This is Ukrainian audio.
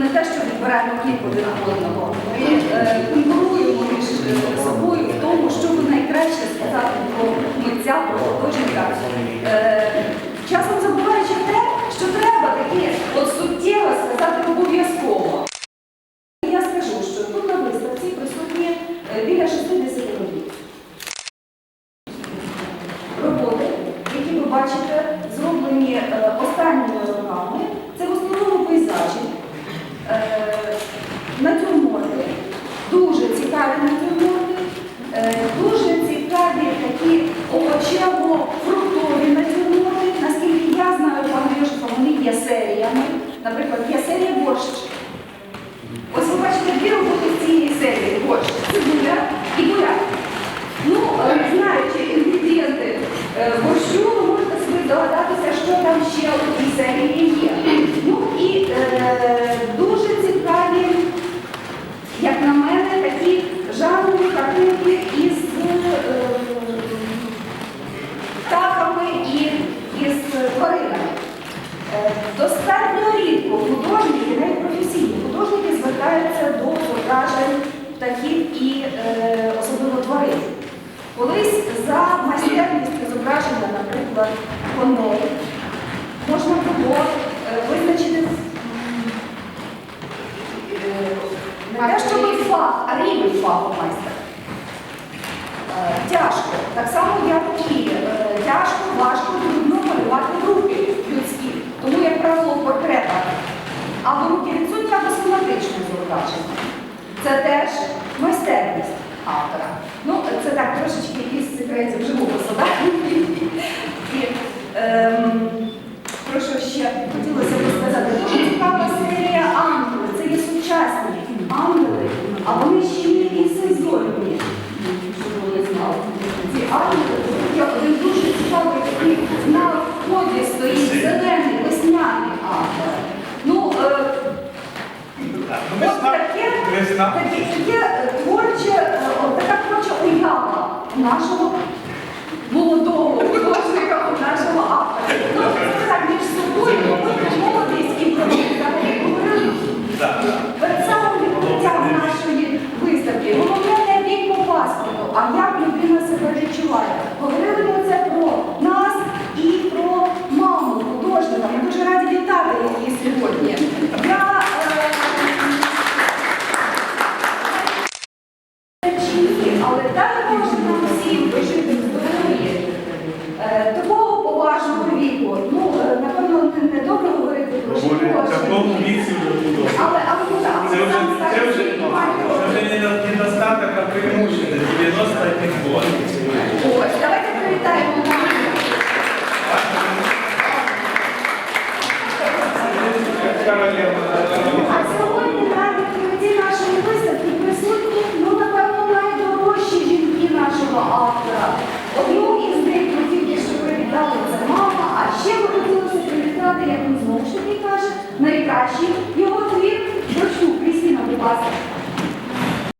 не те, що відбираємо хліб один одного. Ми е, конкуруємо між собою в тому, що ви найкраще сказати про митця, про художника. Е, часом забуваючи те, що треба такі от сказати обов'язково. Я скажу, що тут на виставці присутні е, біля 60 робіт. Роботи, які ви бачите, зроблені е, останніми роками. Це в основному пейзажі, е, натюрморти, дуже цікаві натюрморти, е, дуже цікаві такі овочево-фруктові натюрморти. Наскільки я знаю, пане Йошифа, вони є серіями. Наприклад, є серія борщ. Ось ви бачите дві роботи в цій серії борщ. Цибуля і буряк. Ну, е, знаючи інгредієнти е, борщу, ви можете собі здогадатися, що там ще у цій серії є. Ну і е, дуже цікаві, як на мене, такі жанрові картинки коней, можна було е, визначити не те, щоб фах, а рівень фаху майстра. Е, Тяжко, так само, як і е, тяжко, важко, трудно малювати руки людські. Тому, як правило, в портретах або руки відсутні, або схематичне зображення. Це теж майстерність автора. Ну, це так трошечки із секретів живопису, ем, про що ще хотілося б сказати? Дуже цікава серія ангели. Це є сучасні ангели, а вони ще є і сезонні. Щоб ви знали. Ці ангели, тут один дуже цікавий такий на вході стоїть зелений весняний ангел. Ну, е, От таке, таке, таке творче, е, от така творча уява нашого молодого художника, нашого автора. Ну, це так між собою, ми молодість і взагалі говорили перед самим відкриттям нашої виставки. Головне не бій по паспорту, а як людина себе відчуває. Говорили ми це про нас і про маму художника. Ми дуже раді вітати її сьогодні. Я, е, але Боже нам всім дожити в здоров'ї. Е, Такого поважного віку. Ну, е, напевно, не, добре говорити про Говорить, в такому жіночі. віці вже було. Але, але ну, так, Це вже, сам це старший вже, це має вже не не недостаток, а преимущество. 90 підбор. Ось, давайте привітаємо. А сьогодні на відкритті нашої виставки присутні, ну, напевно, найдорожчі жінки нашого автора. Одну із них ми що привітали, це мама, а ще ми хотілося привітати, як він знову каже, найкращий його твір. Дочку, Крістіна, будь ласка.